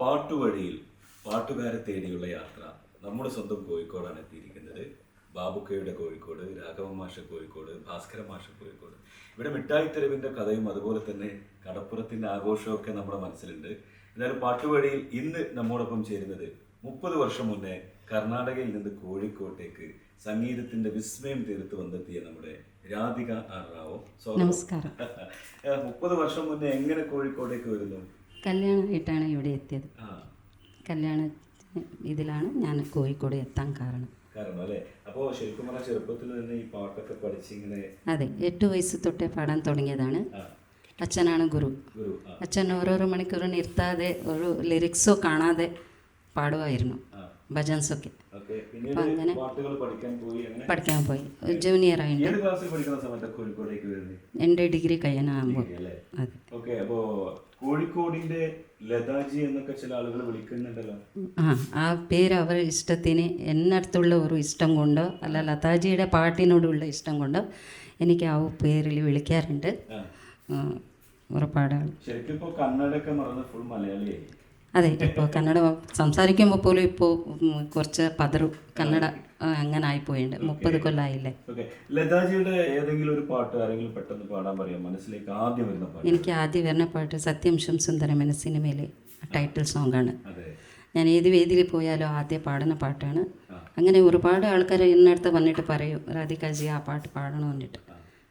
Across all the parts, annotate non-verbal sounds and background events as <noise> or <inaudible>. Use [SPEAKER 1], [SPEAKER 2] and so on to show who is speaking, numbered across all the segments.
[SPEAKER 1] പാട്ടുവഴിയിൽ പാട്ടുകാരെ തേടിയുള്ള യാത്ര നമ്മുടെ സ്വന്തം കോഴിക്കോടാണ് എത്തിയിരിക്കുന്നത്. ബാബുക്കയുടെ കോഴിക്കോട് രാഘവ മാഷ കോഴിക്കോട് ഭാസ്കര മാഷ കോഴിക്കോട്. ഇവിടെ മിഠായി തെരുവിന്റെ കഥയും അതുപോലെ തന്നെ കടപ്പുറത്തിന്റെ ആഘോഷവും ഒക്കെ നമ്മുടെ മനസ്സിലുണ്ട്. എന്നാലും പാട്ടുവഴിയിൽ ഇന്ന് നമ്മോടൊപ്പം ചേരുന്നത് മുപ്പത് വർഷം മുന്നേ കർണാടകയിൽ നിന്ന് കോഴിക്കോട്ടേക്ക് സംഗീതത്തിന്റെ വിസ്മയം തീർത്ത് വന്നെത്തിയ നമ്മുടെ രാധിക ആർ റാവു.
[SPEAKER 2] നമസ്കാരം. <laughs>
[SPEAKER 1] മുപ്പത് വർഷം മുന്നേ എങ്ങനെ കോഴിക്കോടേക്ക് വരുന്നു?
[SPEAKER 2] കല്യാണമായിട്ടാണ് ഇവിടെ എത്തിയത്. കല്യാണ ഇതിലാണ് ഞാൻ കോഴിക്കോട് എത്താൻ കാരണം.
[SPEAKER 1] കാരണം അല്ലേ? അപ്പോൾ ശരിക്കും പറഞ്ഞാൽ ചെറുപ്പത്തിൽ തന്നെ ഈ പാട്ടൊക്കെ പഠിച്ചിങ്ങനെ
[SPEAKER 2] അതെ എട്ട് വയസ്സ് തൊട്ടേ പാടാൻ തുടങ്ങിയതാണ്. അച്ഛനാണ് ഗുരു. അച്ഛൻ ഓരോരോ മണിക്കൂർ നിർത്താതെ ഒരു ലിറിക്സോ കാണാതെ പാടുമായിരുന്നു. ഭജൻസൊക്കെ.
[SPEAKER 1] അപ്പം അങ്ങനെ
[SPEAKER 2] പഠിക്കാൻ പോയി ജൂനിയർ ആയിട്ട് എന്റെ ഡിഗ്രി കഴിയാനാകുമ്പോൾ അതെ.
[SPEAKER 1] അപ്പോൾ അപ്പോ ലതാജി എന്നൊക്കെ ചില ആളുകൾ വിളിക്കുന്നുണ്ടല്ലോ.
[SPEAKER 2] ആ ആ പേര് അവർ ഇഷ്ടത്തിന് എന്നടുത്തുള്ള ഒരു ഇഷ്ടം കൊണ്ടോ അല്ല ലതാജിയുടെ പാട്ടിനോടുള്ള ഇഷ്ടം കൊണ്ടോ എനിക്ക് ആ പേരിൽ വിളിക്കാറുണ്ട്. ഒരുപാട്
[SPEAKER 1] ശരിക്കും ഇപ്പൊ കന്നഡയൊക്കെ മറന്ന് ഫുൾ മലയാളിയായി.
[SPEAKER 2] അതെ ഇപ്പോൾ കന്നഡ സംസാരിക്കുമ്പോൾ പോലും ഇപ്പോൾ കുറച്ച് പതറു. കന്നഡ അങ്ങനെ ആയിപ്പോയിണ്ട്. മുപ്പത്
[SPEAKER 1] കൊല്ലായില്ലേ. ലതാജിയുടെ ഏതെങ്കിലും ഒരു പാട്ട് ആരെങ്കിലും പെട്ടെന്ന് പാടാൻ പറയാം മനസ്സിലേക്ക് ആദ്യം വരുന്ന പാട്ട്.
[SPEAKER 2] എനിക്ക് ആദ്യം വരുന്ന പാട്ട് സത്യംശം സുന്ദരം എന്ന സിനിമയിലെ ടൈറ്റിൽ സോങ്
[SPEAKER 1] ആണ്
[SPEAKER 2] ഞാൻ ഏത് വേദിയിൽ പോയാലോ ആദ്യം പാടുന്ന പാട്ടാണ്. അങ്ങനെ ഒരുപാട് ആൾക്കാർ എന്നടുത്ത് വന്നിട്ട് പറയും രാധികാജി ആ പാട്ട് പാടണം എന്നിട്ട്.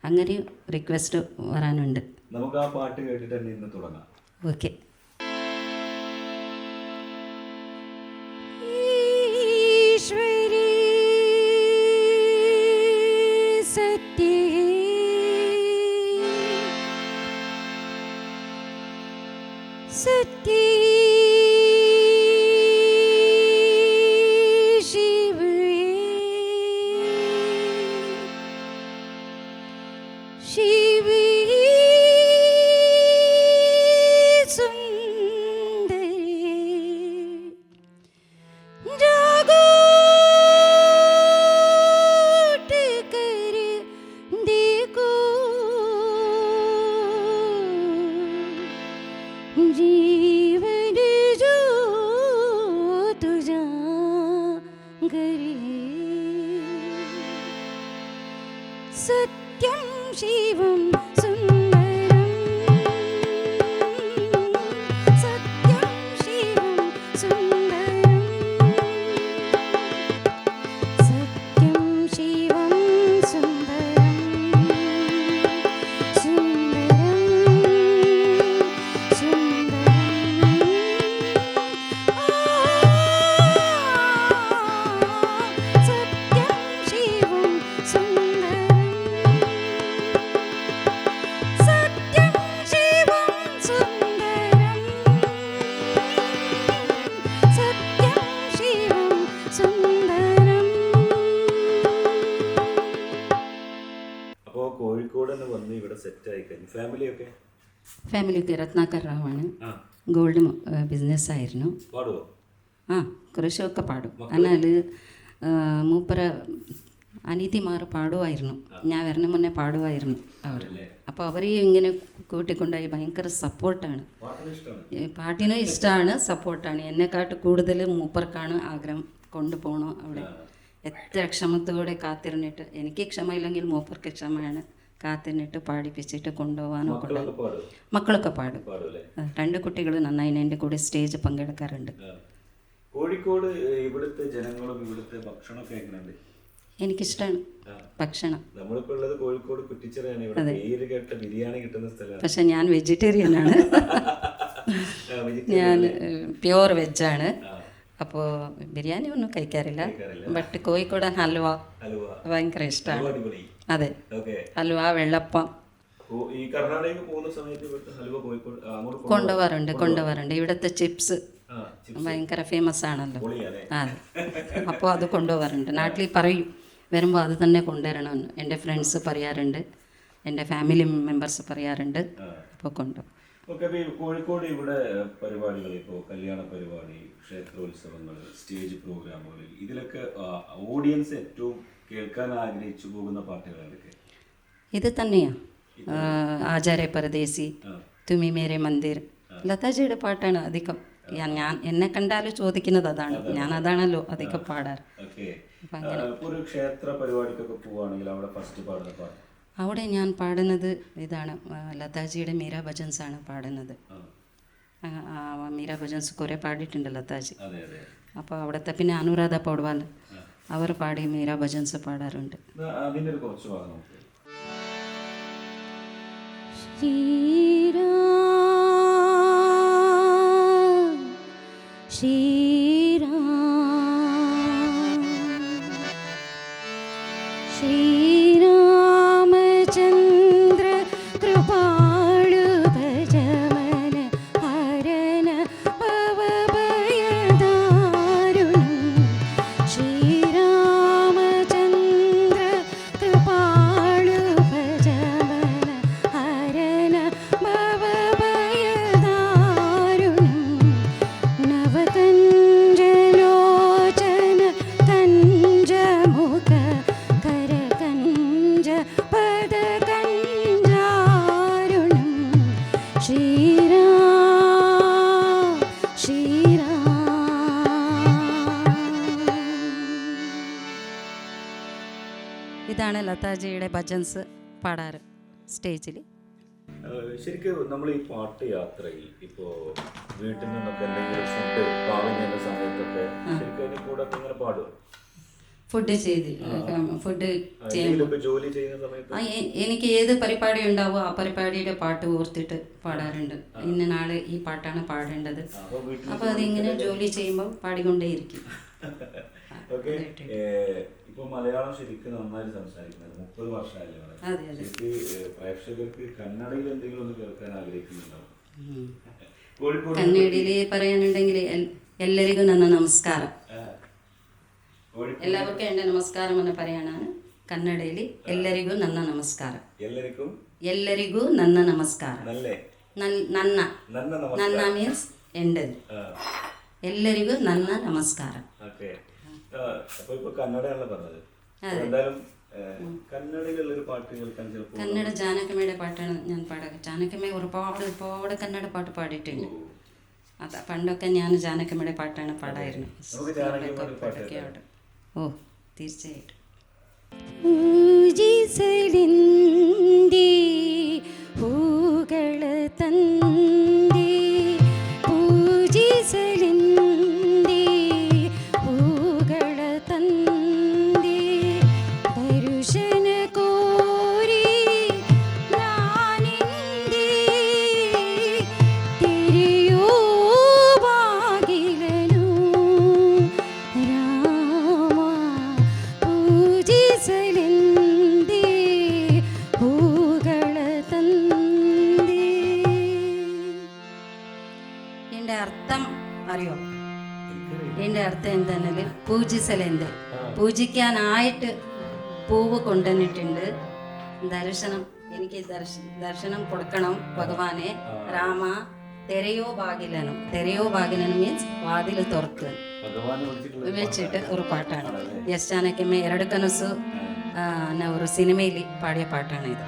[SPEAKER 2] അങ്ങനെ റിക്വസ്റ്റ് വരാനുണ്ട്.
[SPEAKER 1] നമുക്ക് ആ പാട്ട് കേട്ടിട്ട്
[SPEAKER 2] ഓക്കെ.
[SPEAKER 1] അപ്പോ കോഴിക്കോട് തന്നെ വന്ന് ഇവിടെ സെറ്റ് ആയി കഴിഞ്ഞു ഫാമിലിയൊക്കെ
[SPEAKER 2] ഫാമിലിക്ക് രത്നാകർ റാവാണ്.
[SPEAKER 1] ആണ്
[SPEAKER 2] ഗോൾഡ് ബിസിനസ് ആയിരുന്നു
[SPEAKER 1] പാടുവോ?
[SPEAKER 2] ആ കുറച്ചൊക്കെ പാടും. എന്നാൽ മൂപ്പര അനീതിമാർ പാടുമായിരുന്നു ഞാൻ വരണ മുന്നേ പാടുമായിരുന്നു അവർ അപ്പോൾ അവർ ഇങ്ങനെ കൂട്ടിക്കൊണ്ടായി ഭയങ്കര സപ്പോർട്ടാണ്.
[SPEAKER 1] പാട്ടിനും ഇഷ്ടമാണ്
[SPEAKER 2] സപ്പോർട്ടാണ്. എന്നെക്കാട്ട് കൂടുതൽ മൂപ്പർക്കാണ് ആഗ്രഹം കൊണ്ടുപോകണം അവിടെ. എത്ര ക്ഷമത്തോടെ കാത്തിരുന്നിട്ട് എനിക്ക് ക്ഷമയില്ലെങ്കിൽ മൂപ്പർക്ക് ക്ഷമയാണ്. കാത്തിരുന്നിട്ട് പാടിപ്പിച്ചിട്ട് കൊണ്ടുപോകാനോ കൊണ്ടുപോകും
[SPEAKER 1] മക്കളൊക്കെ പാടും.
[SPEAKER 2] രണ്ട് കുട്ടികൾ നന്നായി എന്റെ കൂടെ സ്റ്റേജ് പങ്കെടുക്കാറുണ്ട്.
[SPEAKER 1] കോഴിക്കോട് ഇവിടുത്തെ ജനങ്ങളും ഇവിടുത്തെ ഭക്ഷണമൊക്കെ എങ്ങനെയുണ്ട്?
[SPEAKER 2] എനിക്കിഷ്ടമാണ് ഭക്ഷണം.
[SPEAKER 1] നമ്മളിപ്പോ ഉള്ളത് കോഴിക്കോട് കുറ്റിച്ചിറയാണ്. ഇവിടെ പേര് കേട്ട ബിരിയാണി കിട്ടുന്ന സ്ഥലമാണ്.
[SPEAKER 2] പക്ഷെ ഞാൻ വെജിറ്റേറിയൻ ആണ്. <laughs> ഞാൻ പ്യുവർ വെജാണ് അപ്പോൾ ബിരിയാണി ഒന്നും കഴിക്കാറില്ല. ബട്ട് കോഴിക്കോടൻ ഹൽവ
[SPEAKER 1] ഹലുവ
[SPEAKER 2] ഭയങ്കര ഇഷ്ടമാണ് അതെ. ഹൽവ വെള്ളപ്പം. കൊണ്ടുപോകാറുണ്ട് കൊണ്ടുപോകാറുണ്ട് ഇവിടുത്തെ ചിപ്സ് ഭയങ്കര ഫേമസ് ആണല്ലോ. അതെ. അപ്പോൾ അത് കൊണ്ടുപോകാറുണ്ട് നാട്ടിൽ പറയും വരുമ്പോൾ അത് തന്നെ കൊണ്ടുവരണമെന്ന്. എന്റെ ഫ്രണ്ട്സ് പറയാറുണ്ട്. എന്റെ ഫാമിലി മെമ്പേഴ്സ് പറയാറുണ്ട്. അപ്പോൾ കൊണ്ടുപോകും
[SPEAKER 1] ഓക്കെ അപ്പൊ ഈ കോഴിക്കോട് ഇവിടെ പരിപാടികൾ ഇപ്പോൾ കല്യാണ പരിപാടി ക്ഷേത്രോത്സവങ്ങൾ സ്റ്റേജ് പ്രോഗ്രാമുകൾ ഇതിലൊക്കെ ഓഡിയൻസ് ഏറ്റവും കേൾക്കാൻ ആഗ്രഹിച്ചു പോകുന്ന പാട്ടുകൾ ഏതൊക്കെ?
[SPEAKER 2] ഇത് തന്നെയാ. ആചാര്യ പരദേശി. തുമി മേരെ മന്ദിർ. ലതാജിയുടെ പാട്ടാണ് അധികം. ഞാൻ എന്നെ കണ്ടാലും ചോദിക്കുന്നത് അതാണ്. ഞാൻ അതാണല്ലോ അധികം പാടാറ്.
[SPEAKER 1] ഒരു ക്ഷേത്ര പരിപാടിക്കൊക്കെ പോവുകയാണെങ്കിൽ അവിടെ ഫസ്റ്റ് പാടുന്ന പാട്ട്?
[SPEAKER 2] അവിടെ ഞാൻ പാടുന്നത് ഇതാണ് ലതാജിയുടെ മീര ഭജൻസ് ആണ് പാടുന്നത് മീര ഭജൻസ് കുറേ പാടിയിട്ടുണ്ട് ലതാജി. അപ്പോൾ അവിടുത്തെ പിന്നെ അനുരാധ പൗഡ്വാൽ അവർ പാടി മീര ഭജൻസ് പാടാറുണ്ട്. ശ്രീരാ ശ്രീ ഇതാണ് ലതാജിയുടെ ഭജൻസ് പാടാറ് സ്റ്റേജിൽ
[SPEAKER 1] ശരിക്കും നമ്മൾ ഈ പാട്ട് യാത്രയിൽ ഇപ്പോ വീട്ടിൽ നിന്നൊക്കെ എന്തെങ്കിലും ഫുഡ് സമയത്തൊക്കെ ശരിക്കും അതിന്റെ കൂടെ ഒക്കെ ഇങ്ങനെ പാടുക
[SPEAKER 2] ഫുഡ് ചെയ്ത് ഫുഡ് എനിക്ക് ഏത് പരിപാടി ഉണ്ടാവോ ആ പരിപാടിയുടെ പാട്ട് ഓർത്തിട്ട് പാടാറുണ്ട്. ഇന്ന നാളെ ഈ പാട്ടാണ് പാടേണ്ടത്.
[SPEAKER 1] അപ്പൊ
[SPEAKER 2] അതിങ്ങനെ ജോലി ചെയ്യുമ്പോൾ പാടിക്കൊണ്ടേയിരിക്കും. <laughs>
[SPEAKER 1] ഇപ്പൊ മലയാളം ശരിക്കും നന്നായിട്ട് സംസാരിക്കുന്നത് മുപ്പത് വർഷമായില്ലേ ഇവിടെ?
[SPEAKER 2] അതെ അതെ
[SPEAKER 1] ശരിക്ക് ഏഹ് പ്രേക്ഷകർക്ക് കന്നഡയിൽ എന്തെങ്കിലും ഒന്ന് കേൾക്കാൻ ആഗ്രഹിക്കുന്നുണ്ടാവും
[SPEAKER 2] ഉം.
[SPEAKER 1] കോഴിക്കോട്
[SPEAKER 2] കന്നഡയിൽ പറയാനുണ്ടെങ്കിൽ എൽ- ಎಲ್ಲರಿಗೂ ನನ್ನ ನಮಸ್ಕಾರ
[SPEAKER 1] ആ, കോഴിക്കോട്
[SPEAKER 2] എല്ലാവർക്കും എൻ്റെ നമസ്കാരം എന്ന് പറയാനാണ് കന്നഡയിൽ ಎಲ್ಲರಿಗೂ ನನ್ನ ನಮಸ್ಕಾರ
[SPEAKER 1] എല്ലാവർക്കും
[SPEAKER 2] ಎಲ್ಲರಿಗೂ ನನ್ನ ನಮಸ್ಕಾರ
[SPEAKER 1] നല്ലേ
[SPEAKER 2] ನನ್- ನನ್ನ
[SPEAKER 1] നന്ന നമ
[SPEAKER 2] ನನ್ನ ಮೀನ್ಸ್ ಎಂಡದು ಎಲ್ಲರಿಗೂ ನನ್ನ ನಮಸ್ಕಾರ
[SPEAKER 1] ഓക്കെ അപ്പൊ ഇപ്പൊ കന്നഡയാണല്ലോ പറഞ്ഞത്. എന്തായാലും ഏഹ്, കന്നഡയിലുള്ള ഒരു പാട്ട് കേൾക്കാൻ ചിലപ്പോൾ
[SPEAKER 2] കന്നഡ ജാനകമ്മയുടെ പാട്ടാണ് ഞാൻ പാടുക ജാനകമ്മ ഒരുപാട് ഒരുപാട് കന്നഡ പാട്ട് പാടിയിട്ടുണ്ട്. അതാ പണ്ടൊക്കെ ഞാൻ ജാനകമ്മയുടെ പാട്ടാണ് പാടായിരുന്നു. ഓ തീർച്ചയായിട്ടും. പൂകള തന്തി ദർശിക്കാനായിട്ട് പൂവ് കൊണ്ടുവന്നിട്ടുണ്ട്. ദർശനം എനിക്ക് ദർശനം കൊടുക്കണം ഭഗവാനെ. രാമ തെരയോ ഭാഗിലനം. തെരയോ ഭാഗിലനം മീൻസ് വാതിൽ
[SPEAKER 1] തുറത്ത്
[SPEAKER 2] വെച്ചിട്ട് ഒരു പാട്ടാണ്. യെസ് ചാനക്കമ്മ എരട് കനസു ഒരു സിനിമയിൽ പാടിയ പാട്ടാണ് ഇത്.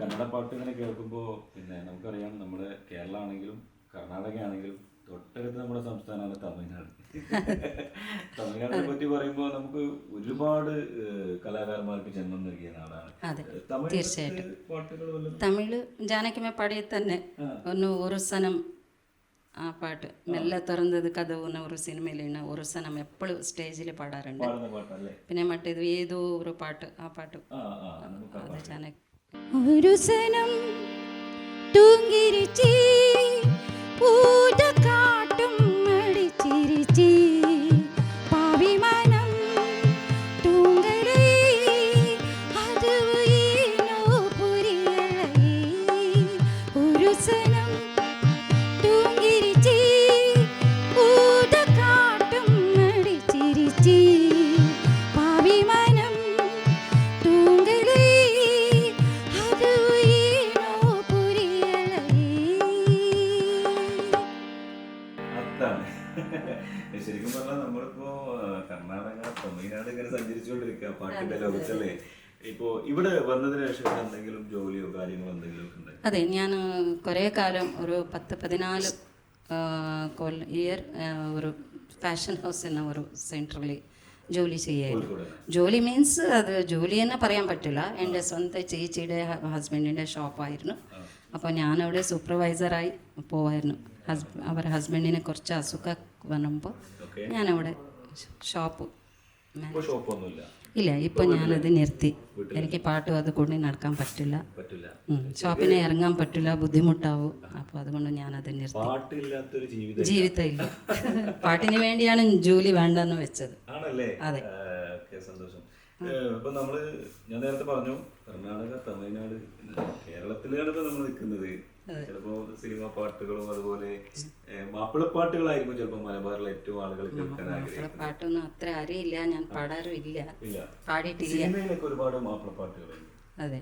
[SPEAKER 1] കന്നഡ പാട്ട് ഇങ്ങനെ കേൾക്കുമ്പോൾ പിന്നെ നമുക്കറിയാം നമ്മുടെ കേരള ആണെങ്കിലും കർണാടക ആണെങ്കിലും തൊട്ടടുത്ത് നമ്മുടെ സംസ്ഥാനമാണ് തമിഴ്നാട്. <laughs> തമിഴ്നാടിനെ പറ്റി പറയുമ്പോൾ നമുക്ക് ഒരുപാട് കലാകാരന്മാർക്ക് ജന്മം നൽകിയ നാടാണ്.
[SPEAKER 2] അതെ തീർച്ചയായിട്ടും. തമിഴ് ജാനകിയമ്മ പാടിയ തന്നെ ഒന്ന് ഒരു സനം ആ പാട്ട് മെല്ലെ തുറന്നത് കഥവുന്ന ഒരു സിനിമയിലാണ്. ഒരു സനം എപ്പോഴും സ്റ്റേജിൽ പാടാറുണ്ട്. പിന്നെ മറ്റേത് ഏതോ ഒരു പാട്ട് ആ പാട്ട്. അത് ജാനകി ഒരു സനം തൂങ്ങിരിച്ചി അതെ ഞാൻ കുറേ കാലം ഒരു പത്ത് പതിനാല് കൊല്ല ഇയർ ഒരു ഫാഷൻ ഹൗസ് എന്ന ഒരു സെന്ററിൽ ജോലി ചെയ്യായിരുന്നു. ജോലി മീൻസ് അത് ജോലി തന്നെ പറയാൻ പറ്റില്ല. എന്റെ സ്വന്തം ചേച്ചിയുടെ ഹസ്ബൻഡിന്റെ ഷോപ്പായിരുന്നു അപ്പോൾ ഞാനവിടെ സൂപ്പർവൈസറായി പോവായിരുന്നു. ഹസ്ബ അവരുടെ ഹസ്ബൻഡിനെ കുറച്ച് അസുഖം വന്നപ്പോൾ ഞാനവിടെ ഷോപ്പ്
[SPEAKER 1] ഷോപ്പൊന്നുമില്ല
[SPEAKER 2] ഇല്ല ഇപ്പോൾ ഞാനത് നിർത്തി. എനിക്ക് പാട്ടും അത് കൊണ്ട് നടക്കാൻ പറ്റില്ല. ഷോപ്പിന് ഇറങ്ങാൻ പറ്റില്ല ബുദ്ധിമുട്ടാവും. അപ്പോൾ അതുകൊണ്ട് ഞാനത് നിർത്തി.
[SPEAKER 1] ജീവിതം
[SPEAKER 2] ഇല്ല പാട്ടിന് വേണ്ടിയാണ് ജോലി വേണ്ടെന്ന് വെച്ചത്.
[SPEAKER 1] ആണല്ലേ?
[SPEAKER 2] അതെ.
[SPEAKER 1] സന്തോഷം. ഇപ്പൊ നമ്മൾ ഞാൻ നേരത്തെ പറഞ്ഞു കർണാടക തമിഴ്നാട് കേരളത്തിലാണ് ഇപ്പൊ നമ്മൾ നിൽക്കുന്നത്. ചിലപ്പോ സിനിമ പാട്ടുകളും അതുപോലെ മാപ്പിള മാപ്പിളപ്പാട്ടുകളായിരിക്കും ചിലപ്പോ മലബാറിലെ ഏറ്റവും ആളുകൾ കേൾക്കാൻ ആഗ്രഹിക്കുന്നത്.
[SPEAKER 2] പാട്ടൊന്നും അത്ര അറിയില്ല. ഞാൻ പാടാറും ഇല്ല
[SPEAKER 1] ഇല്ല.
[SPEAKER 2] പാടിയിട്ടില്ല.
[SPEAKER 1] സിനിമയിലൊക്കെ ഒരുപാട് മാപ്പിളപ്പാട്ടുകൾ
[SPEAKER 2] അതെ.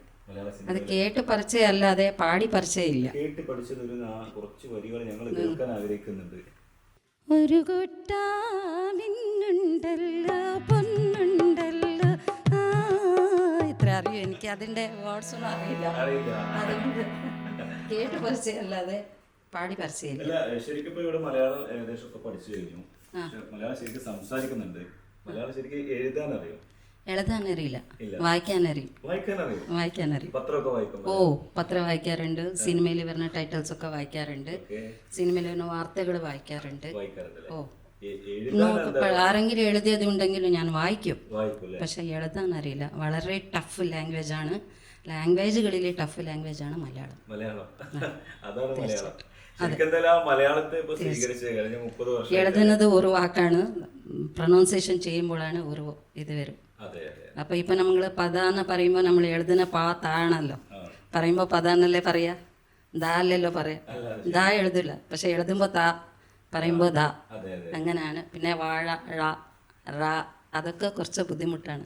[SPEAKER 2] അത് കേട്ട് പറിച്ചേ അല്ലാതെ പാടി പരിചയമില്ല.
[SPEAKER 1] കേട്ട് പഠിച്ചത് ഒരു കുറച്ച് വരികൾ ഞങ്ങൾ കേൾക്കാൻ ആഗ്രഹിക്കുന്നുണ്ട്.
[SPEAKER 2] ഒരു കൊട്ട മിന്നുണ്ടല്ലോ പൊന്നുണ്ടല്ലോ. ആ, ഇത്ര അറിയോ? എനിക്ക് അതിന്റെ വേർഡ്സൊന്നും അറിയില്ല.
[SPEAKER 1] അറിയില്ല.
[SPEAKER 2] അതുകൊണ്ട് കേട്ട് പരിചയം അല്ലാതെ പാടി പരിചയമില്ല.
[SPEAKER 1] അല്ല ശരിക്കും ഇപ്പൊ ഇവിടെ മലയാളം ഏകദേശം ഒക്കെ പഠിച്ചു കഴിഞ്ഞു. മലയാളം ശരിക്കും സംസാരിക്കുന്നുണ്ട്. മലയാളം ശരിക്കും എഴുതാൻ അറിയും
[SPEAKER 2] എഴുതാൻ അറിയില്ല വായിക്കാൻ അറിയും
[SPEAKER 1] വായിക്കാൻ അറിയും
[SPEAKER 2] ഓ പത്രം വായിക്കാറുണ്ട്. സിനിമയിൽ വരുന്ന ടൈറ്റിൽസ് ഒക്കെ വായിക്കാറുണ്ട്. സിനിമയിൽ വരുന്ന വാർത്തകൾ വായിക്കാറുണ്ട്. ഓ. ആരെങ്കിലും എഴുതിയത് ഉണ്ടെങ്കിലും ഞാൻ വായിക്കും. പക്ഷെ എഴുതാൻ അറിയില്ല വളരെ ടഫ് ലാംഗ്വേജ് ആണ്. ലാംഗ്വേജുകളിൽ ടഫ് ലാംഗ്വേജ് ആണ് മലയാളം.
[SPEAKER 1] അതാണ്
[SPEAKER 2] എഴുതുന്നത് ഒരു വാക്കാണ് പ്രൊനൗൺസിയേഷൻ ചെയ്യുമ്പോഴാണ് ഒരു ഇത് വരും. അപ്പൊ ഇപ്പൊ നമ്മൾ പദ എന്ന് പറയുമ്പോൾ നമ്മൾ എഴുതുന്ന പാ താണല്ലോ. പറയുമ്പോൾ പദ എന്നല്ലേ പറയാ? ദാ അല്ലല്ലോ പറയാ. ദാ എഴുതില്ല പക്ഷെ എഴുതുമ്പോൾ താ പറയുമ്പോൾ ദാ. അങ്ങനെയാണ്. പിന്നെ വാഴ ഴ റ അതൊക്കെ കുറച്ച് ബുദ്ധിമുട്ടാണ്.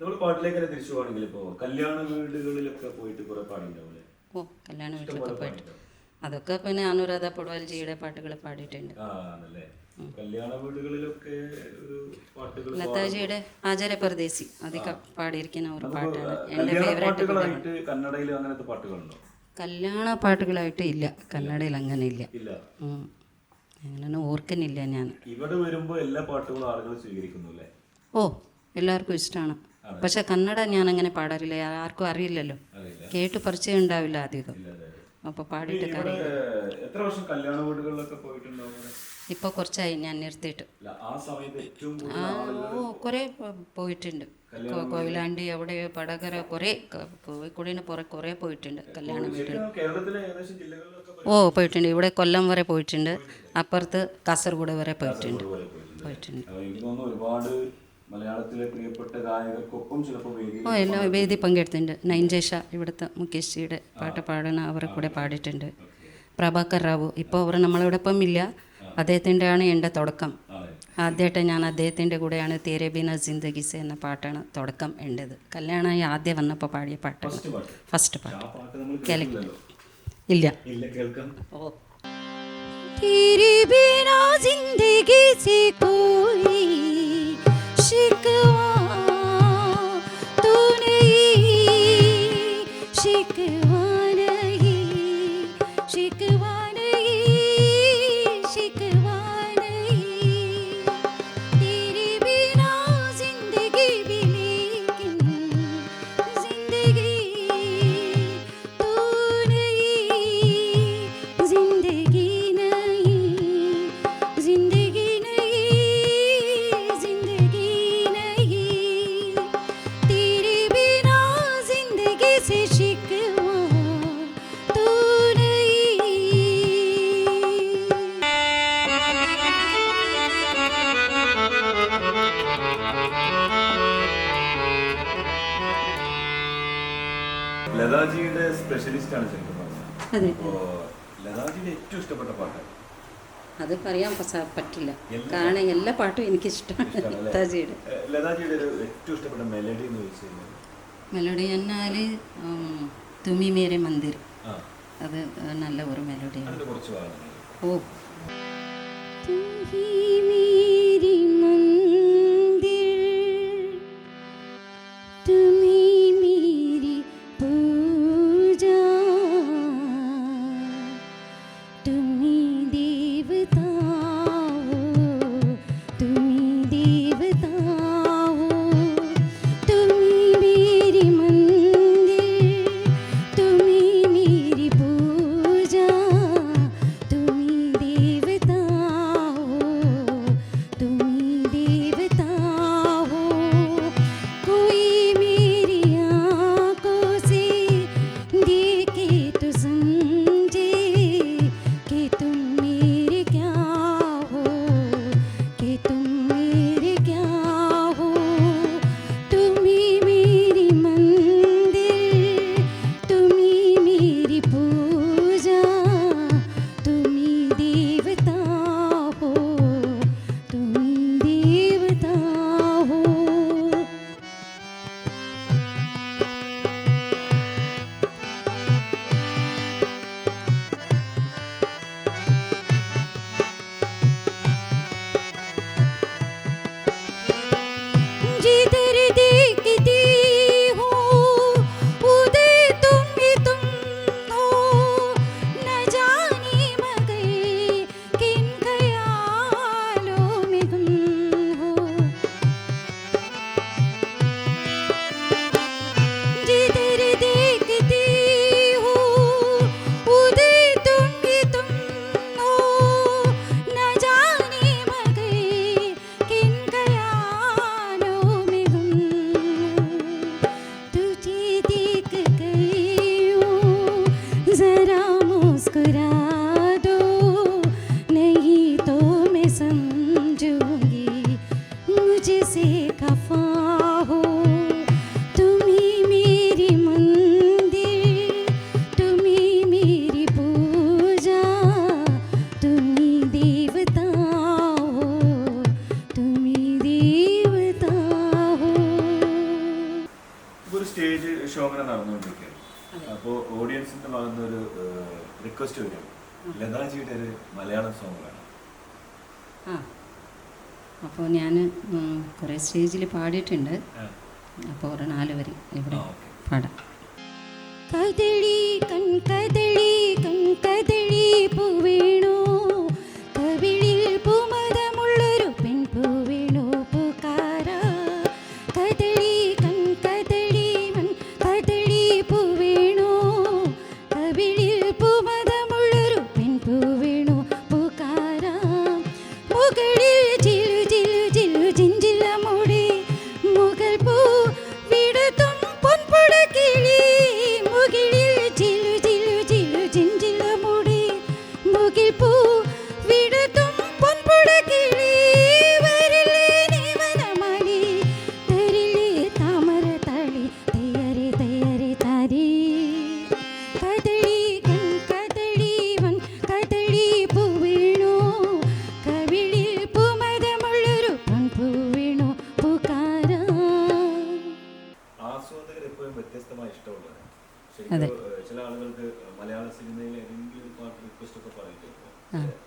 [SPEAKER 1] നമ്മൾ പാട്ടിലേക്ക് തന്നെ തിരിച്ചു പോകണമെങ്കിൽ ഇപ്പോ കല്യാണ വീടുകളിലൊക്കെ പോയിട്ട് കുറെ പാടുണ്ടാവില്ലേ
[SPEAKER 2] ഓ കല്യാണ വീട്ടിലൊക്കെ പോയിട്ട്. അതൊക്കെ പിന്നെ അനുരാധ പൊടുവാൽജിയുടെ പാട്ടുകൾ പാടിയിട്ടുണ്ട്.
[SPEAKER 1] കല്യാണ വീടുകളിലൊക്കെ
[SPEAKER 2] ലതാജിയുടെ ആചാര്യ പരദേശി അതൊക്കെ പാടിയിരിക്കുന്ന ഒരു പാട്ടാണ്
[SPEAKER 1] എന്റെ
[SPEAKER 2] ഫേവറേറ്റ്
[SPEAKER 1] കന്നഡയിൽ അങ്ങനത്തെ പാട്ടുകളുണ്ടോ?
[SPEAKER 2] കല്യാണ പാട്ടുകളായിട്ട് ഇല്ല. കന്നഡയിൽ അങ്ങനെ ഇല്ല. അങ്ങനെ ഓർക്കുന്നില്ല ഞാൻ.
[SPEAKER 1] ഇവിടെ വരുമ്പോ എല്ലാ പാട്ടുകളും ആളുകൾ സ്വീകരിക്കുന്നു
[SPEAKER 2] ഓ എല്ലാവർക്കും ഇഷ്ടമാണ് പക്ഷെ കന്നഡ ഞാൻ അങ്ങനെ പാടാറില്ല ആർക്കും അറിയില്ലല്ലോ.
[SPEAKER 1] അറിയില്ല.
[SPEAKER 2] കേട്ട് പരിചയം ഉണ്ടാവില്ല അധികം
[SPEAKER 1] അപ്പൊ.
[SPEAKER 2] അപ്പോൾ പാടിയിട്ട്
[SPEAKER 1] എത്ര വർഷം കല്യാണ വീടുകളിലൊക്കെ പോയിട്ടുണ്ടാവും ഇവിടെ?
[SPEAKER 2] ഇപ്പോൾ കുറച്ചായി ഞാൻ നിർത്തിയിട്ട്.
[SPEAKER 1] ആ
[SPEAKER 2] ഓ കുറേ പോയിട്ടുണ്ട്. കോവിലാണ്ടി കൊയിലാണ്ടി അവിടെ പടകര കുറേ കോഴിക്കോടിന് പുറ കുറേ പോയിട്ടുണ്ട് കല്യാണ വീട്ടിൽ ഓ പോയിട്ടുണ്ട്. ഇവിടെ കൊല്ലം വരെ പോയിട്ടുണ്ട്. അപ്പുറത്ത് കാസർഗോഡ് വരെ പോയിട്ടുണ്ട്.
[SPEAKER 1] പോയിട്ടുണ്ട്. ഒരുപാട് മലയാളത്തിലെ പ്രിയപ്പെട്ട ഗായകർക്കൊപ്പം ചിലപ്പോൾ വേദിയിൽ
[SPEAKER 2] ഓ എല്ലാ വേദി പങ്കെടുത്തിട്ടുണ്ട് നൈൻജേഷ ഇവിടുത്തെ മുകേഷ് ജിയുടെ പാട്ട് പാടുന്ന അവരെ കൂടെ പാടിയിട്ടുണ്ട് പ്രഭാകർ റാവു ഇപ്പോൾ അവർ നമ്മളോടൊപ്പം ഇല്ല അദ്ദേഹത്തിൻ്റെ ആണ് എൻ്റെ തുടക്കം
[SPEAKER 1] ആണ്
[SPEAKER 2] ആദ്യമായിട്ട് ഞാൻ അദ്ദേഹത്തിൻ്റെ കൂടെയാണ് തേരെ ബിന ജിന്ദഗിസെ എന്ന പാട്ടാണ് തുടക്കം എൻ്റെത് കല്യാണമായി ആദ്യം വന്നപ്പോൾ പാടിയ പാട്ടാണ്
[SPEAKER 1] ഫസ്റ്റ് പാട്ട്
[SPEAKER 2] ഫസ്റ്റ് പാട്ട്
[SPEAKER 1] ആ പാട്ട് നമ്മൾ കേൾക്കില്ലല്ലോ
[SPEAKER 2] ഇല്ല
[SPEAKER 1] ഇല്ല കേൾക്കാം
[SPEAKER 2] ഓ तेरे बिना जिंदगी से कोई
[SPEAKER 1] aşkıma
[SPEAKER 2] അത് പറയാൻ പറ്റില്ല. കാരണം എല്ലാ പാട്ടും എനിക്കിഷ്ടമാണ്
[SPEAKER 1] ലതാജിയുടെ. മെലഡി എന്ന് ചോദിച്ചു
[SPEAKER 2] മെലഡി എന്നാൽ തുമി മേരെ മന്ദിർ. അത് നല്ല ഒരു മെലഡിയാണ് ഓ. तुम
[SPEAKER 1] ആസ്വാദകർ എപ്പോഴും വ്യത്യസ്തമായി ഇഷ്ടമുള്ളവരാണ്.
[SPEAKER 2] അതെ.
[SPEAKER 1] ശരിക്കും ചില ആളുകൾക്ക് മലയാള സിനിമയിൽ ഏതെങ്കിലും ഒരു പാട്ട് റിക്വസ്റ്റ് ഒക്കെ പറഞ്ഞിട്ടുണ്ട്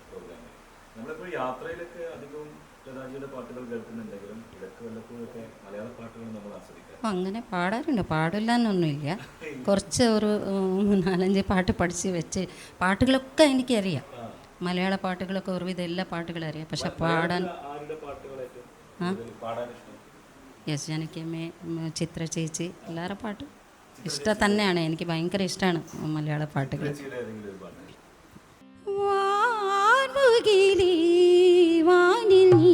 [SPEAKER 1] പ്രോഗ്രാമിൽ നമ്മളെപ്പോഴും യാത്രയിലൊക്കെ അധികവും ലതാജിയുടെ പാട്ടുകൾ കേൾക്കുന്നുണ്ടെങ്കിലും ഇടയ്ക്ക് വല്ലപ്പോഴൊക്കെ മലയാള പാട്ടുകൾ നമ്മൾ ആസ്വദിക്കാം
[SPEAKER 2] അങ്ങനെ പാടാറുണ്ട്. പാടില്ല എന്നൊന്നുമില്ല <laughs> കുറച്ച് ഒരു നാലഞ്ച് പാട്ട് പഠിച്ച് വെച്ച് പാട്ടുകളൊക്കെ എനിക്കറിയാം. മലയാള പാട്ടുകളൊക്കെ ഒരുവിധം എല്ലാ പാട്ടുകളും അറിയാം പക്ഷെ പാടാൻ
[SPEAKER 1] പാടാൻ
[SPEAKER 2] യെസ് ജാനകിയമ്മേ ഉം, ചിത്ര ചേച്ചി എല്ലാവരുടെ പാട്ടും. ഇഷ്ടം തന്നെയാണ് എനിക്ക് ഭയങ്കര ഇഷ്ടമാണ് മലയാള പാട്ടുകൾ.
[SPEAKER 1] ചേച്ചിയുടെ ഏതെങ്കിലും ഒരു പാട്ട്
[SPEAKER 2] വാൻമുകിലേ വാനിൽ നീ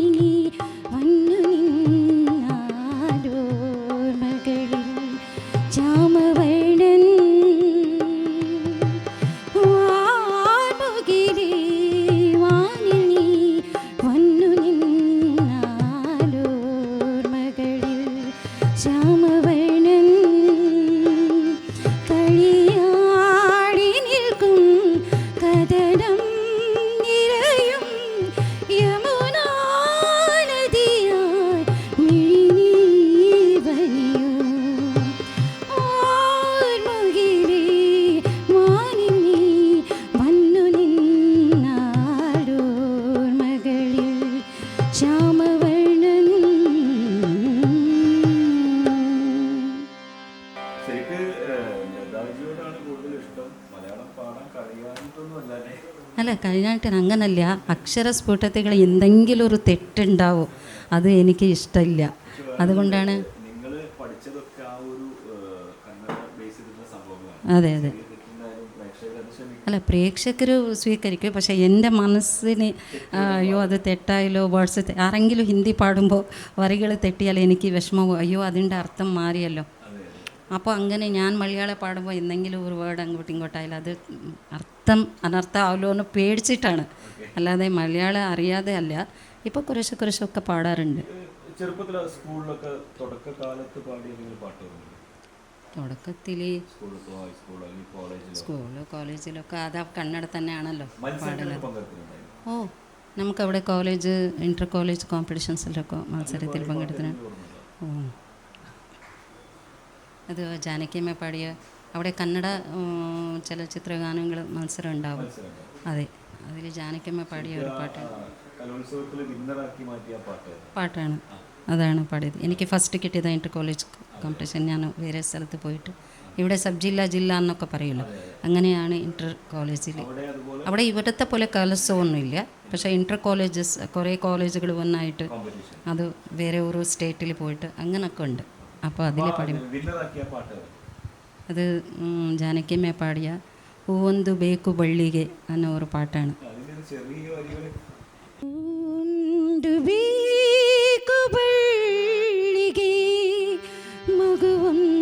[SPEAKER 2] കഴിഞ്ഞായിട്ട് അങ്ങനല്ല. അക്ഷരസ്ഫുടതകൾ എന്തെങ്കിലും ഒരു തെറ്റുണ്ടാവും അത് എനിക്ക് ഇഷ്ടമില്ല അതുകൊണ്ടാണ് അതെ അതെ. അല്ല പ്രേക്ഷകർ സ്വീകരിക്കും. പക്ഷേ എന്റെ മനസ്സിന് അയ്യോ അത് തെറ്റായാലോ വേർഡ്സ് ആരെങ്കിലും ഹിന്ദി പാടുമ്പോൾ വരികൾ തെറ്റിയാൽ എനിക്ക് വിഷമവും അയ്യോ അതിന്റെ അർത്ഥം മാറിയല്ലോ. അപ്പോൾ അങ്ങനെ ഞാൻ മലയാളം പാടുമ്പോൾ എന്തെങ്കിലും ഒരു വേർഡ് അങ്ങോട്ടും ഇങ്ങോട്ടായാലും അത് അർത്ഥം അനർത്ഥമാവല്ലോ എന്ന് പേടിച്ചിട്ടാണ്. അല്ലാതെ മലയാളം അറിയാതെ അല്ല. ഇപ്പോൾ കുറേശ്ശെ കുറേശ്ശെ പാടാറുണ്ട്.
[SPEAKER 1] ചെറുപ്പത്തിൽ സ്കൂളിലൊക്കെ തുടക്കകാലത്ത് പാടിയ പാട്ടുകളുണ്ട്?
[SPEAKER 2] തുടക്കത്തിൽ സ്കൂൾ കോളേജിലൊക്കെ അത് കണ്ണട തന്നെയാണല്ലോ
[SPEAKER 1] പാടുന്നത്.
[SPEAKER 2] ഓ നമുക്കവിടെ കോളേജ് ഇന്റർ കോളേജ് കോമ്പറ്റീഷൻസിലൊക്കെ മത്സരത്തിൽ പങ്കെടുത്തിന് ഓ. അത് ജാനകിയമ്മ പാടിയ അവിടെ കന്നഡ ചലച്ചിത്ര ഗാനങ്ങൾ മത്സരം ഉണ്ടാവും അതെ. അതിൽ ജാനക്കമ്മ പാടിയ ഒരു
[SPEAKER 1] പാട്ടാണ്.
[SPEAKER 2] പാട്ടാണ്. അതാണ് പാടിയത്. എനിക്ക് ഫസ്റ്റ് കിട്ടിയത് ഇന്റർ കോളേജ് കോമ്പറ്റീഷൻ ഞാൻ വേറെ സ്ഥലത്ത് പോയിട്ട് ഇവിടെ സബ് ജില്ല ജില്ല എന്നൊക്കെ പറയുമല്ലോ. അങ്ങനെയാണ് ഇന്റർ കോളേജിൽ
[SPEAKER 1] അവിടെ
[SPEAKER 2] ഇവിടുത്തെ പോലെ കലോത്സവമൊന്നുമില്ല. പക്ഷേ ഇന്റർ കോളേജസ് കുറേ കോളേജുകൾ വന്നായിട്ട് അത് വേറെ ഓരോ സ്റ്റേറ്റിൽ പോയിട്ട് അങ്ങനെയൊക്കെ ഉണ്ട്. അപ്പോൾ അതിൽ
[SPEAKER 1] പാട്ട്
[SPEAKER 2] അത് ജാനകി അമ്മ പാടിയ പൂവന്തു ബേക്കു ബള്ളികെ എന്ന ഒരു പാട്ടാണ്. മകുവൊന്നു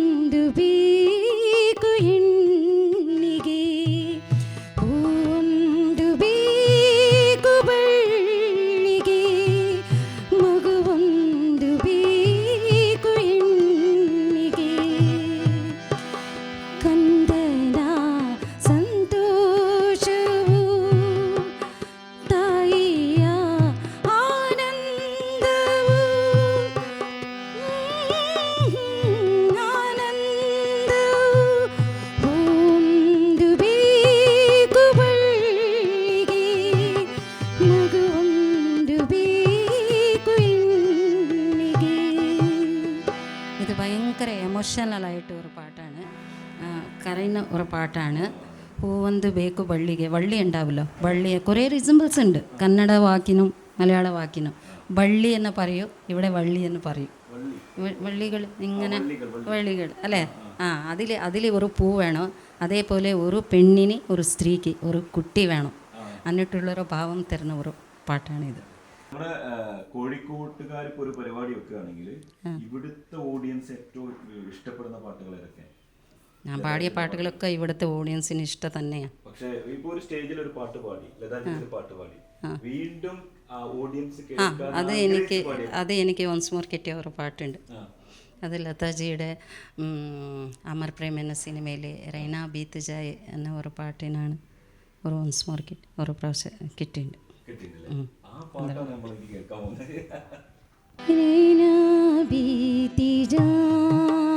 [SPEAKER 2] പാട്ടാണ്. പൂവന്ത് ബേക്കു വള്ളിക വള്ളി ഉണ്ടാവുമല്ലോ വള്ളി കുറേ റിസിമ്പിൾസ് ഉണ്ട്. കന്നഡ വാക്കിനും മലയാള വാക്കിനും. വള്ളി എന്ന് പറയൂ ഇവിടെ വള്ളി എന്ന് പറയും. വള്ളികൾ ഇങ്ങനെ വള്ളികൾ അല്ലേ? ആ അതിൽ അതിൽ ഒരു പൂ വേണം. അതേപോലെ ഒരു പെണ്ണിന് ഒരു സ്ത്രീക്ക് ഒരു കുട്ടി വേണം. എന്നിട്ടുള്ളൊരു ഭാവം തരുന്ന ഒരു പാട്ടാണിത്.
[SPEAKER 1] നമ്മുടെ കോഴിക്കോട്ടുകാർക്ക് ഒരു പരിപാടി വെക്കുകയാണെങ്കിൽ ഇവിടുത്തെ ഓഡിയൻസ് ഏറ്റവും ഇഷ്ടപ്പെടുന്ന പാട്ടുകൾ ഏതൊക്കെ
[SPEAKER 2] ഞാൻ പാടിയ പാട്ടുകളൊക്കെ ഇവിടുത്തെ ഓഡിയൻസിന് ഇഷ്ടം തന്നെയാണ്
[SPEAKER 1] പക്ഷേ ഇപ്പോൾ ഒരു സ്റ്റേജിൽ ഒരു പാട്ട് പാടി പാട്ട് പാടി. വീണ്ടും ഓഡിയൻസ്
[SPEAKER 2] ആ അത് എനിക്ക് അത് എനിക്ക് വൺസ് മോർ കിട്ടിയ ഒരു പാട്ടുണ്ട്. അത് ലതാജിയുടെ അമർ പ്രേം എന്ന സിനിമയിലെ റൈന ബീത്ത് ജായ് എന്ന ഒരു പാട്ടിനാണ് ഒരു വൺസ് മോർ കിട്ടി ഒരു പ്രാവശ്യം കിട്ടിയിട്ടുണ്ട്. റൈന ബീത്തി ജായ്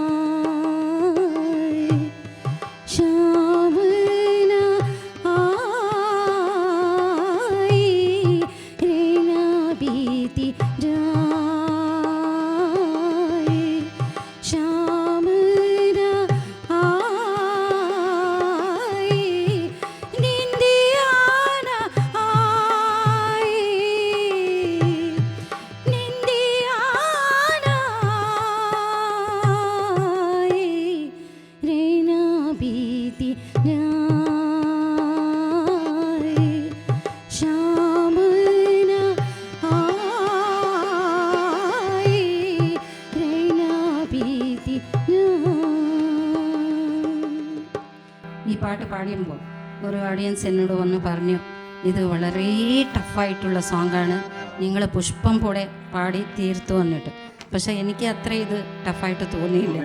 [SPEAKER 2] ഇത് വളരെ ടഫായിട്ടുള്ള സോങ്ങാണ്. നിങ്ങൾ പുഷ്പം പോലെ പാടി തീർത്തു വന്നിട്ട്. പക്ഷേ എനിക്ക് അത്ര ഇത് ടഫായിട്ട് തോന്നിയില്ല.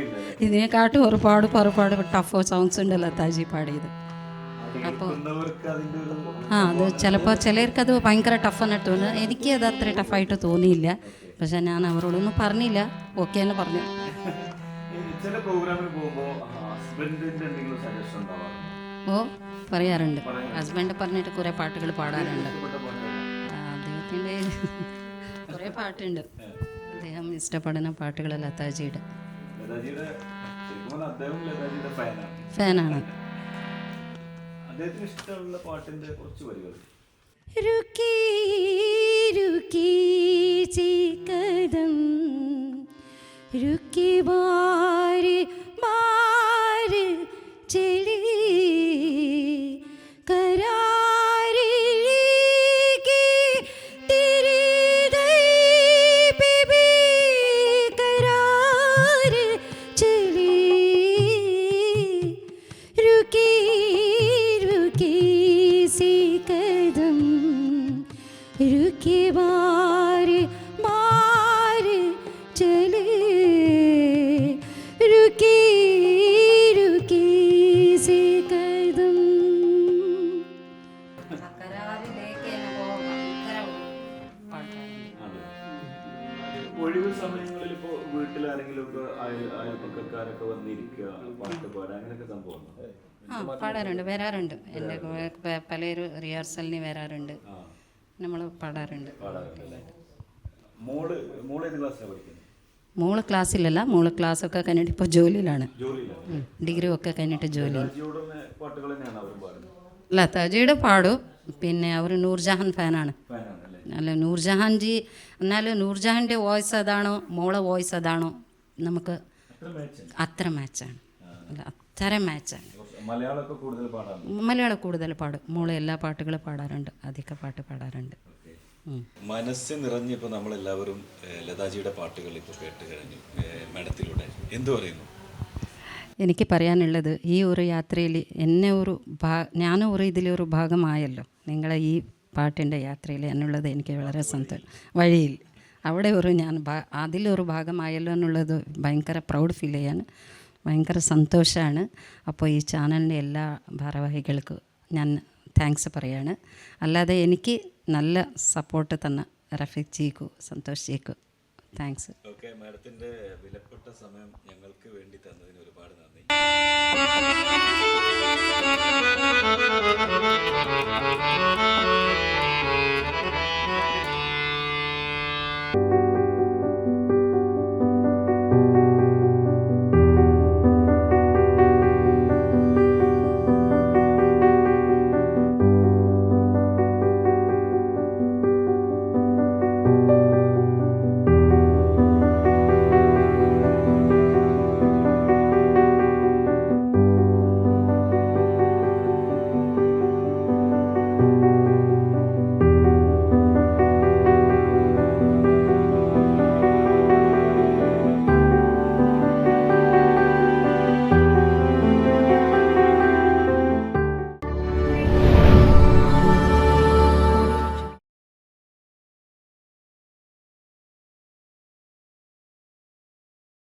[SPEAKER 2] ഇതിനെക്കാട്ടും ഒരുപാട് ഒരുപാട് ടഫ് സോങ്സ് ഉണ്ട് ലതാജി പാടിയത്.
[SPEAKER 1] അപ്പോൾ
[SPEAKER 2] ആ അത് ചിലപ്പോൾ ചിലർക്ക് അത് ഭയങ്കര ടഫ് എന്നിട്ട് തോന്നുന്നു എനിക്ക് അത് അത്ര ടഫായിട്ട് തോന്നിയില്ല. പക്ഷെ ഞാൻ അവരോടൊന്നും പറഞ്ഞില്ല. ഓക്കെ എന്ന് പറഞ്ഞു.
[SPEAKER 1] ചില പ്രോഗ്രാമിൽ പോകുമ്പോൾ ഹസ്ബൻഡിന്റെ എന്തെങ്കിലും സജഷൻ ഉണ്ടാവാറുണ്ട്
[SPEAKER 2] ഓ പറയാറുണ്ട്. ഹസ്ബൻഡ് പറഞ്ഞിട്ട് കുറേ പാട്ടുകൾ പാടാറുണ്ട്. അദ്ദേഹത്തിന്റെ <laughs> കുറേ പാട്ടുണ്ട്. അദ്ദേഹം ഇഷ്ടപ്പെടുന്ന പാട്ടുകൾ ലതാജിയുടെ.
[SPEAKER 1] ഫാനാണ്. ഇഷ്ടമുള്ള പാട്ടിന്റെ കുറച്ച് വരികൾ രുക്കി ബാരി ബാ ചെളി
[SPEAKER 2] കരാ പാടാറുണ്ട്.
[SPEAKER 1] മോൾ മോൾ ഏത് ക്ലാസ്സിലാണ് പഠിക്കുന്നത്
[SPEAKER 2] മോൾ ക്ലാസ്സിലല്ല മോൾ ക്ലാസ്സൊക്കെ കഴിഞ്ഞിട്ട് ഇപ്പോൾ ജോലിയിലാണ്. ഡിഗ്രി ഒക്കെ കഴിഞ്ഞിട്ട് ജോലി
[SPEAKER 1] അല്ല
[SPEAKER 2] തജയുടെ പാടും. പിന്നെ അവർ നൂർജഹാൻ ഫാനാണ്.
[SPEAKER 1] അല്ല
[SPEAKER 2] നൂർജഹാൻ ജി എന്നാലും നൂർജഹാന്റെ വോയിസ് അതാണോ മോളെ വോയിസ് അതാണോ നമുക്ക്
[SPEAKER 1] അത്ര
[SPEAKER 2] മാച്ചാണ് അല്ല. അത്ര മാച്ചാണ് മലയാളം കൂടുതൽ പാടും. മോളെ എല്ലാ പാട്ടുകളും പാടാറുണ്ട്. അധിക പാട്ട് പാടാറുണ്ട്.
[SPEAKER 1] മനസ്സ് നിറഞ്ഞിപ്പോൾ നമ്മളെല്ലാവരും ലതാജിയുടെ പാട്ടുകൾ ഇപ്പോൾ കേട്ട് കഴിഞ്ഞു മേഡത്തിലൂടെ എന്തു പറയുന്നു?
[SPEAKER 2] എനിക്ക് പറയാനുള്ളത് ഈ ഒരു യാത്രയിൽ എന്നെ ഒരു ഭാ ഞാനും ഒരു ഇതിലൊരു ഭാഗമായല്ലോ. നിങ്ങളെ ഈ പാട്ടിന്റെ യാത്രയിൽ എന്നുള്ളത് എനിക്ക് വളരെ സന്തോഷം വഴിയിൽ അവിടെ ഒരു ഞാൻ ഭാ- അതിലൊരു ഭാഗമായല്ലോ എന്നുള്ളത് ഭയങ്കര പ്രൗഡ് ഫീൽ ചെയ്യാണ്. ഭയങ്കര സന്തോഷമാണ് അപ്പോൾ ഈ ചാനലിന്റെ എല്ലാ ഭാരവാഹികൾക്കും ഞാൻ താങ്ക്സ് പറയാണ്. അല്ലാതെ എനിക്ക് നല്ല സപ്പോർട്ട് തന്ന റഫീഖ് ജിക്കു സന്തോഷ് ജിക്കു. താങ്ക്സ്.
[SPEAKER 1] ഓക്കെ മാഡത്തിന്റെ വിലപ്പെട്ട സമയം ഞങ്ങൾക്ക് വേണ്ടി തന്നതിന് ഒരുപാട് നന്ദി.